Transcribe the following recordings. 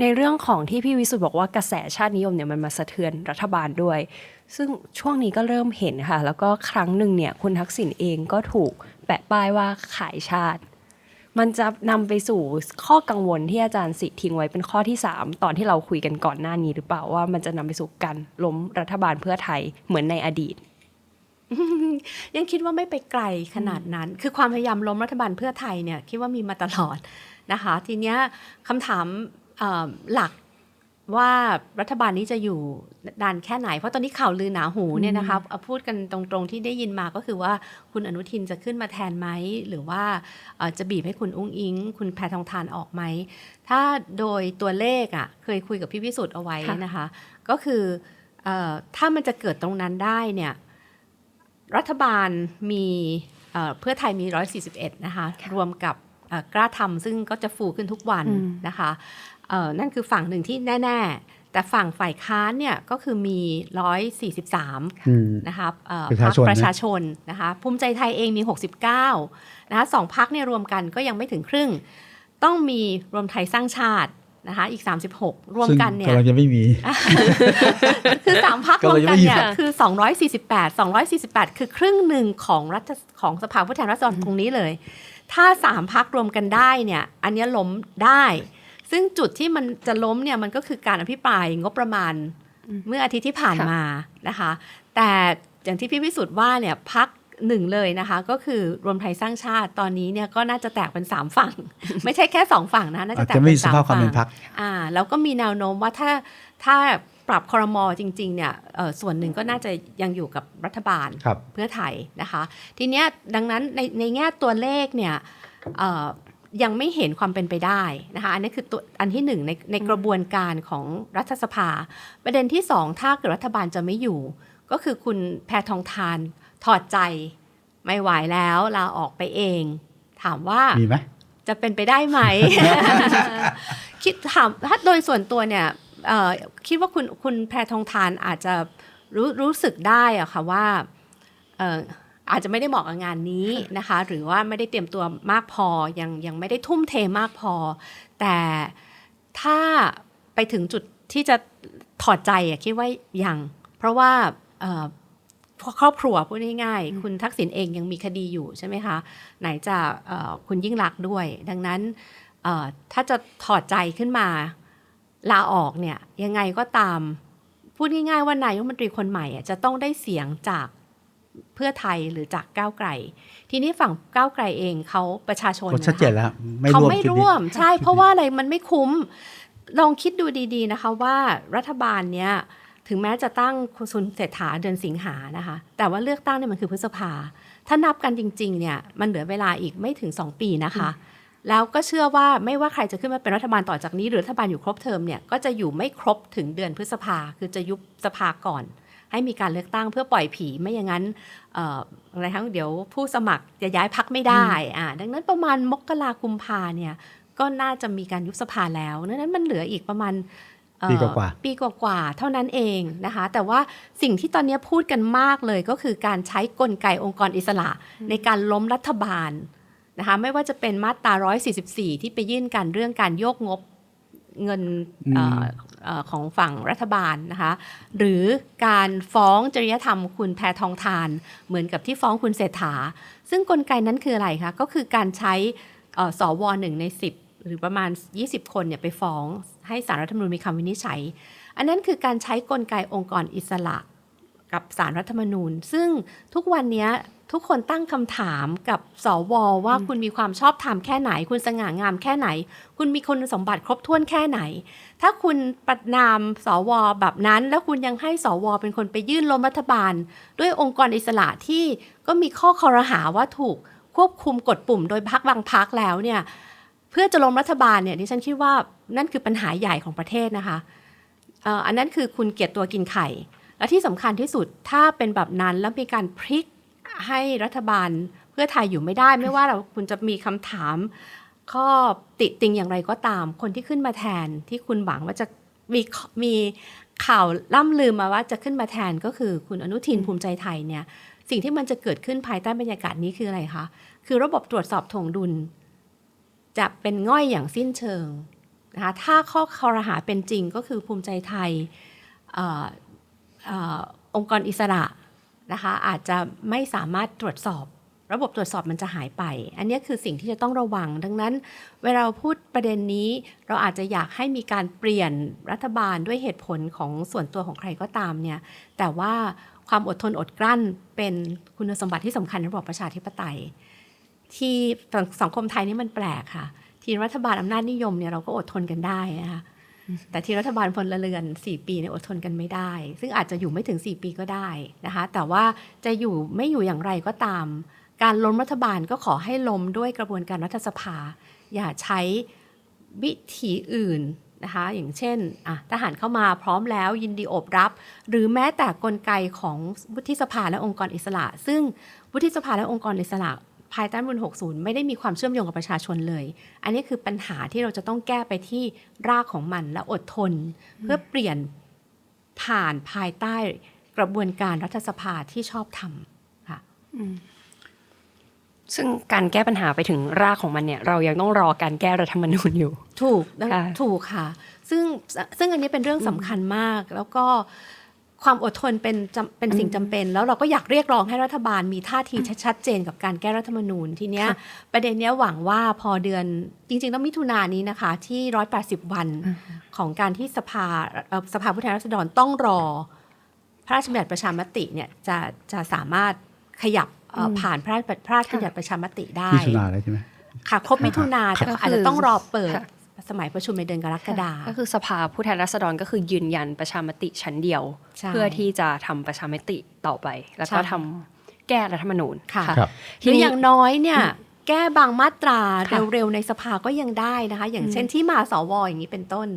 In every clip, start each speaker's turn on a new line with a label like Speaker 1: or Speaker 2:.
Speaker 1: ในเรื่องของที่พี่วิสุทธ์บอกว่ากระแสชาตินิยมเนี่ยมันมาสะเทือนรัฐบาลด้วย ซึ่งช่วงนี้ก็เริ่มเห็นค่ะ แล้วก็ครั้งหนึ่งเนี่ยคุณทักษิณเองก็ถูกแปะป้ายว่าขายชาติ มันจะนำไปสู่ข้อกังวลที่อาจารย์สิทิ้งไว้เป็นข้อที่ 3 ตอนที่เราคุยกันก่อนหน้านี้หรือเปล่าว่ามันจะนำไปสู่การล้มรัฐบาลเพื่อไทยเหมือนในอดีต
Speaker 2: ยังคิดว่าไม่ไปไกลขนาดนั้น คือความพยายามล้มรัฐบาลเพื่อไทยเนี่ยคิดว่ามีมาตลอดนะคะ ทีเนี้ยคำถาม หลักว่ารัฐบาลนี้จะอยู่นานแค่ไหน เพราะตอนนี้ข่าวลือหนาหูเนี่ยนะคะเอาพูดกันตรงๆที่ได้ยินมาก็คือว่าคุณอนุทินจะขึ้นมาแทนไหม หรือว่าเอ่อจะบีบให้คุณอุ้งอิง คุณแพทองทานออกไหม ถ้าโดยตัวเลขอะ่ะเคยคุยกับพี่วิสุทธ์เอาไว้
Speaker 1: ค่ะ
Speaker 2: นะคะ ก็คือเออถ้ามันจะเกิดตรงนั้นได้เนี่ยรัฐบาลมีเอ่อเพื่อไทยมี 141 นะคะ รวมกับเอ่อกล้าทำซึ่งก็จะฟูขึ้นทุกวัน
Speaker 1: อืม
Speaker 2: นะคะเอ่อ นั่นคือฝั่งหนึ่งที่แน่ ๆ แต่ฝั่งฝ่ายค้านเนี่ยก็คือมี 143
Speaker 3: อืม
Speaker 2: นะคะเอ่อ
Speaker 3: ประชา
Speaker 2: พรรค
Speaker 3: ชนนะ
Speaker 2: ประชาชนนะคะภูมิใจไทยเองมี 69 นะคะสองพักเนี่ยรวมกันก็ยังไม่ถึงครึ่ง ต้องมีรวมไทยสร้างชาตินะคะอีก 36 รวม
Speaker 3: ซึ่ง
Speaker 2: กันเนี่ย
Speaker 3: กำลังจะไม่มี
Speaker 2: คือสามพัก
Speaker 3: ก็
Speaker 2: รว
Speaker 3: เลย
Speaker 2: มกัน
Speaker 3: ไม่มี
Speaker 2: เนี่ย
Speaker 3: ค่ะ
Speaker 2: คือ 248 248 คือครึ่งหนึ่งของรัฐของสภาผู้แทนราษฎรตรงนี้เลย ถ้าสามพักรวมกันได้เนี่ยอันเนี้ยล้มได้ ซึ่งจุดที่มันจะล้มเนี่ยมันก็คือการอภิปรายงบประมาณเมื่ออาทิตย์ที่ผ่าน
Speaker 1: ค่ะ
Speaker 2: มานะคะ แต่อย่างที่พี่พิสุทธ์ว่าเนี่ยพักหนึ่งเลยนะคะ ก็คือรวมไทยสร้างชาติตอนนี้เนี่ยก็น่าจะแตกเป็นสามฝั่ง ไม่ใช่แค่สองฝั่งนะน่า
Speaker 3: อา
Speaker 2: จะ
Speaker 3: จ
Speaker 2: แต
Speaker 3: จะ
Speaker 2: ก
Speaker 3: ไม่
Speaker 2: เป็
Speaker 3: มี
Speaker 2: น
Speaker 3: ส
Speaker 2: สาม
Speaker 3: ภาพความ
Speaker 2: ฝั่
Speaker 3: เป็
Speaker 2: ง
Speaker 3: นพรรค
Speaker 2: อ่าแล้วก็มีแนวโน้มว่าถ้าถ้าปรับคอรมอจริงๆเนี่ยเอ่อส่วนหนึ่งก็น่าจะยังอยู่กับรัฐบาล
Speaker 3: ครับ
Speaker 2: เพื่อไทยนะคะ ทีเนี้ยดังนั้นในในแง่ตัวเลขเนี่ยเอ่อ ยังไม่เห็นความเป็นไปได้นะคะอันนี้คือตัวอันที่หนึ่งในในกระบวนการของรัฐสภา ประเด็นที่สองถ้าเกิดรัฐบาลจะไม่อยู่ ก็คือคุณแพทองทานถอดใจ ไม่ไหวแล้วลาออกไปเอง ถามว่า
Speaker 3: มีไหม
Speaker 2: จะเป็นไปได้ไหม คิดถามถ้าโดยส่วนตัวเนี่ยเอ่อคิดว่าคุณคุณแพรทองทานอาจจะรู้รู้สึกได้อะค่ะว่าเอ่ออาจจะไม่ได้เหมาะกับงานนี้นะคะ หรือว่าไม่ได้เตรียมตัวมากพอยังยังไม่ได้ทุ่มเทมากพอ แต่ถ้าไปถึงจุดที่จะถอดใจอะคิดว่ายังเพราะว่าเอ่อครอบครัวพูดง่ายๆ คุณทักษิณเองยังมีคดีอยู่ใช่ไหมคะ ไหนจะเอ่อคุณยิ่งรักษณ์ด้วย ดังนั้นเอ่อถ้าจะถอดใจขึ้นมาลาออกเนี่ยยังไงก็ตามพูดง่ายๆว่านายกรัฐมนตรีคนใหม่อะจะต้องได้เสียงจาก เพื่อไทยหรือจากก้าวไกล ทีนี้ฝั่งก้าวไกลเองเขาประชาชน
Speaker 3: ก็ชัดเจน
Speaker 2: นะคะ
Speaker 3: แล้วไม่
Speaker 2: เขา
Speaker 3: ร่วม
Speaker 2: ไม่
Speaker 3: คิด
Speaker 2: ร่วม
Speaker 3: นี้
Speaker 2: ใช่ เพราะว่าอะไรมันไม่คุ้มลองคิดดูดีๆนะคะว่ารัฐบาลเนี้ยถึงแม้จะตั้งคุณเศรษฐาเดือนสิงหานะคะ แต่ว่าเลือกตั้งเนี่ยมันคือพฤษภา ถ้านับกันจริงๆเนี่ยมันเหลือเวลาอีกไม่ถึง 2 ปีนะคะ แล้วก็เชื่อว่าไม่ว่าใครจะขึ้นมาเป็นรัฐบาลต่อจากนี้ หรือรัฐบาลอยู่ครบเทอมเนี่ยก็จะอยู่ไม่ครบถึงเดือนพฤษภาคือจะยุบสภาก่อน ให้มีการเลือกตั้งเพื่อปล่อยผีไม่อย่างนั้นเอ่ออะไรทั้งเดี๋ยวผู้สมัครจะย้ายพักไม่ได้อ่าดังนั้นประมาณมกรากุมภาเนี่ยก็น่าจะมีการยุบสภาแล้วดังนั้นมันเหลืออีกประมาณเอ่อ
Speaker 3: ปีกว่าๆ
Speaker 2: ปีกว่าๆเท่านั้นเองนะคะ แต่ว่าสิ่งที่ตอนนี้พูดกันมากเลยก็คือการใช้กลไกองค์กรอิสระในการล้มรัฐบาลนะคะไม่ว่าจะเป็นมาตรา 144 ที่ไปยื่นกันเรื่องการโยกงบ เงินเอ่อเอ่อของฝั่งรัฐบาลนะคะหรือการฟ้องจริยธรรมคุณแพทองทาน เหมือนกับที่ฟ้องคุณเศรษฐา ซึ่งกลไกนั้นคืออะไรคะก็คือการใช้เอ่อสวหนึ่งใน 10 หรือประมาณ 20 คนเนี่ยไปฟ้องให้สารรัฐธรรมนูญมีคำวินิจฉัย อันนั้นคือการใช้กลไกองค์กรอิสระ กับสารรัฐธรรมนูญ ซึ่งทุกวันเนี้ยทุกคนตั้งคำถามกับสวว่าคุณมีความชอบธรรมแค่ไหน คุณสง่างามแค่ไหน คุณมีคุณสมบัติครบถ้วนแค่ไหน ถ้าคุณประนามสวแบบนั้น แล้วคุณยังให้สวเป็นคนไปยื่นล้มรัฐบาล ด้วยองค์กรอิสระที่ก็มีข้อคอรหาว่าถูกควบคุมกดปุ่มโดยพักบางพักแล้วเนี่ยเพื่อจะล้มรัฐบาลเนี่ยดิฉันคิดว่านั่นคือปัญหาใหญ่ของประเทศนะคะเอ่ออันนั้นคือคุณเกลียดตัวกินไข่ และที่สำคัญที่สุดถ้าเป็นแบบนั้นแล้วมีการพลิกให้รัฐบาลเพื่อไทยอยู่ไม่ได้ ไม่ว่าเราคุณจะมีคำถาม ข้อติติงอย่างไรก็ตาม คนที่ขึ้นมาแทนที่คุณหวังว่าจะมีมีข่าวล่ำลือมาว่าจะขึ้นมาแทนก็คือคุณอนุทินภูมิใจไทยเนี่ย สิ่งที่มันจะเกิดขึ้นภายใต้บรรยากาศนี้คืออะไรคะคือระบบตรวจสอบถ่วงดุล จะเป็นง่อยอย่างสิ้นเชิงนะคะถ้าข้อคอรหาเป็นจริงก็คือภูมิใจไทย องค์กรอิสระนะคะอาจจะไม่สามารถตรวจสอบ ระบบตรวจสอบมันจะหายไป อันนี้คือสิ่งที่จะต้องระวัง ดังนั้น เวลาเราพูดประเด็นนี้ เราอาจจะอยากให้มีการเปลี่ยนรัฐบาลด้วยเหตุผลของส่วนตัวของใครก็ตามเนี่ยแต่ว่าความอดทนอดกลั้นเป็นคุณสมบัติที่สำคัญในระบบประชาธิปไตย ที่สังคมไทยนี่มันแปลกค่ะ ทีรัฐบาลอำนาจนิยมเนี่ยเราก็อดทนกันได้นะคะ แต่ที่รัฐบาลพลเรือน 4 ปีเนี่ยอดทนกันไม่ได้ ซึ่งอาจจะอยู่ไม่ถึง 4 ปีก็ได้นะคะ แต่ว่าจะอยู่ไม่อยู่อย่างไรก็ตาม การล้มรัฐบาลก็ขอให้ล้มด้วยกระบวนการรัฐสภา อย่าใช้วิธีอื่นนะคะอย่างเช่นทหารเข้ามาพร้อมแล้วยินดีโอบรับ หรือแม้แต่กลไกของวุฒิสภาและองค์กรอิสระ ซึ่งวุฒิสภาและองค์กรอิสระ ภายใต้รัฐธรรมนูล60 ไม่ได้มีความเชื่อมโยงกับประชาชนเลย อันนี้คือปัญหาที่เราจะต้องแก้ไปที่รากของมันและอดทน เพื่อเปลี่ยนผ่านภายใต้กระบวนการรัฐสภาที่ชอบทำค่ะ
Speaker 1: ซึ่งการแก้ปัญหาไปถึงรากของมันเนี่ย เรายังต้องรอการแก้รัฐธรรมนูญอยู่
Speaker 2: ถูกนะ
Speaker 1: ค่ะ
Speaker 2: ถูกค่ะ ซึ่งซึ่งอันนี้เป็นเรื่องสำคัญมากแล้วก็ ความอดทนเป็นจำเป็นสิ่งจำเป็น แล้วเราก็อยากเรียกร้องให้รัฐบาลมีท่าทีชัดเจนกับการแก้รัฐธรรมนูญทีเนี้ย
Speaker 1: ค่ะ
Speaker 2: ประเด็นเนี้ยหวังว่าพอเดือนจริงๆต้องมิถุนายนนี้นะคะ ที่ 180 วันของการที่สภาเอ่อสภาผู้แทนราษฎรต้องรอ พระราชบัญญัติประชามติเนี่ยจะจะสามารถขยับเอ่ออผ่านพระราชพระราชบัญญัติประชามติได้
Speaker 3: มิถุนาแล้วใช่ไหม
Speaker 2: ค่ะครบมิถุนาแต่
Speaker 1: ก็คือ
Speaker 2: อาจจะต้องรอเปิด
Speaker 1: ค่ะ
Speaker 2: สมัยประชุมในเดือนกรกฎา
Speaker 1: ก็คือสภาผู้แทนราษฎรก็คือยืนยันประชามติชั้นเดียว
Speaker 2: ใช่
Speaker 1: เพื่อที่จะทำประชามติต่อไป แล้วก็
Speaker 2: ใช่
Speaker 1: ทำแก้รัฐธรรมนูญ
Speaker 2: ค่ะ
Speaker 3: ครับ
Speaker 2: หรืออย่างน้อยเนี่ยแก้บางมาตรา
Speaker 1: ค่ะ
Speaker 2: เร็วๆในสภาก็ยังได้นะคะ อย่างเช่นที่มาสวอย่างนี้เป็นต้น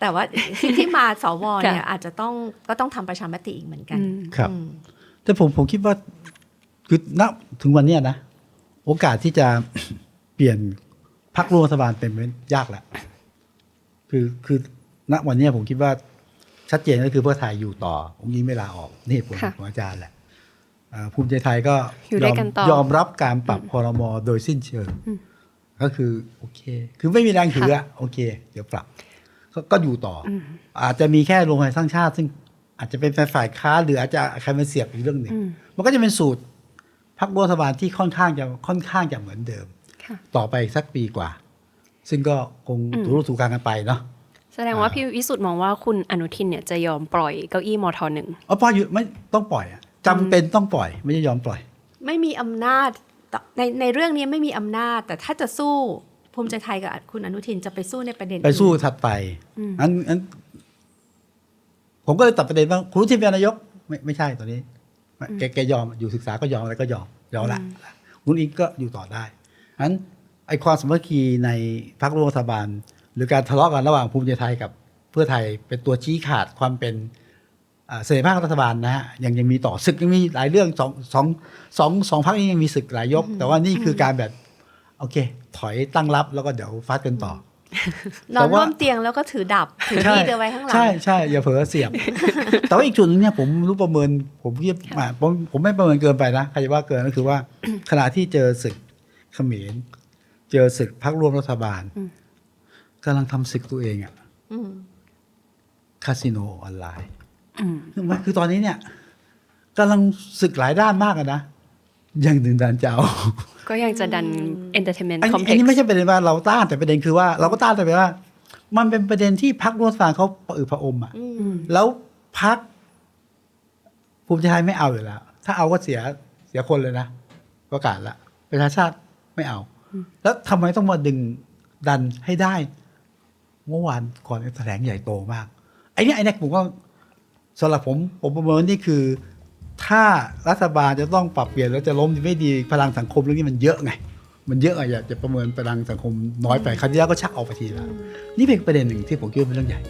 Speaker 2: แต่ว่าที่ที่มาสวเนี่ยอาจจะต้องก็ต้องทำประชามติอีกเหมือนกัน
Speaker 1: อืม
Speaker 3: ครับ
Speaker 2: อืม
Speaker 3: แต่ผมผมคิดว่าคือณถึงวันเนี้ยนะ โอกาสที่จะเปลี่ยน พรรคร่วมรัฐบาลเป็นไปยากแหละคือคือณวันเนี้ยผมคิดว่าชัดเจนก็คือเพื่อไทยอยู่ต่อผมยิงไม่ลาออกนี่ผล
Speaker 1: ค่ะ
Speaker 3: ของอาจารย์แหละอ่าภูมิใจไทยก็
Speaker 1: อยู่ด้วยกันต่อ
Speaker 3: ยอมรับการปรับพรมโดยสิ้นเชิง ก็คือโอเค คือไม่มีแรงถืออะโอเค เดี๋ยวปรับก็ก็อยู่ต่อออาจจะมีแค่รวมไทยสร้างชาติ ซึ่งอาจจะเป็นฝ่ายค้านหรืออาจจะใครมาเสียบอีกเรื่องหนึ่ง
Speaker 1: อืม
Speaker 3: มันก็จะเป็นสูตรพรรครัฐบาลที่ค่อนข้างจะค่อนข้างจะเหมือนเดิม
Speaker 1: ค่ะ
Speaker 3: ต่อไปอีกสักปีกว่า ซึ่งก็คงถูรู้ถูกกลางกันไปเนาะ
Speaker 1: แสดงว่าพี่วิสุทธ์มองว่าคุณอนุทินเนี่ยจะยอมปล่อยเก้าอี้มทหนึ่ง
Speaker 3: เอาปล่อยอยู่ไม่ต้องปล่อยอะจำเป็นต้องปล่อย ไม่ใช่ยอมปล่อย
Speaker 2: ไม่มีอำนาจต่อในในเรื่องนี้ไม่มีอำนาจ แต่ถ้าจะสู้ภูมิใจไทยกับคุณอนุทินจะไปสู้ในประเด็น
Speaker 3: ไปสู้
Speaker 2: อื่น
Speaker 3: ถัดไปอันอันผมก็เลยตัดประเด็นว่าคุณรุทินเป็นนายก ไม่ไม่ใช่ตอนนี้แกแกยอมอยู่ศึกษาก็ยอมอะไรก็ยอมยอมละคุณอิงก็อยู่ต่อได้ อันไอความสามัคคีในพรรคร่วมรัฐบาล หรือการทะเลาะกันระหว่างภูมิใจไทยกับเพื่อไทยเป็นตัวชี้ขาดความเป็นอ่าเสรีภาพรัฐบาลนะฮะยังยังมีต่อศึกยังมีหลายเรื่องสองสองสองสองพรรคนี้ยังมีศึกหลายยก แต่ว่านี่คือการแบบโอเค ถอยตั้งรับแล้วก็เดี๋ยวฟาดกันต่อ
Speaker 2: นอน
Speaker 3: แต่ว่า
Speaker 2: ร่วมเตียงแล้วก็ถือดับถือมีดเอาไว้ข้างหลัง
Speaker 3: ใช่ใช่อย่าเผลอเสียบ แต่ว่าอีกจุดหนึงเนี่ยผมรู้ประเมินผมคิดอะผมผมไม่ประเมินเกินไปนะใครจะว่าเกินก็คือว่าขณะที่เจอศึก เขมรเจอศึกพักร่วมรัฐบาลกำลังทำศึกตัวเองอะ
Speaker 2: อืม
Speaker 3: คาสิโนออนไลน์
Speaker 1: อืม
Speaker 3: คือมันคือตอนนี้เนี่ยกำลังศึกหลายด้านมากอะนะยังดึงดันจะเอา
Speaker 1: ก็ยังจะดัน entertainment
Speaker 3: อันนี้
Speaker 1: complex
Speaker 3: อันนี้ไม่ใช่ประเด็นว่าเราต้านแต่ประเด็นคือว่า เราก็ต้านแต่ว่า มันเป็นประเด็นที่พักร่วมรัฐบาลเขาประอือพระอมอะ
Speaker 2: อืม
Speaker 3: แล้วพักภูมิใจไทยไม่เอาอยู่แล้ว ถ้าเอาก็เสียเสียคนเลยนะประกาศละประชาชาติ ไม่เอา แล้วทำไมต้องมาดึงดันให้ได้ เมื่อวานก่อนแถลงใหญ่โตมากไอ้เนี่ยไอ้เนี่ยผมว่าสำหรับผมผมประเมินนี่คือ ถ้ารัฐบาลจะต้องปรับเปลี่ยนแล้วจะล้มไม่ดีพลังสังคมเรื่องนี้มันเยอะไง มันเยอะอะอยากจะประเมินพลังสังคมน้อยไปครั้งที่แล้วก็ชักออกไปทีละนี่เป็นประเด็นหนึ่งที่ผมคิดว่าเป็นเรื่องใหญ่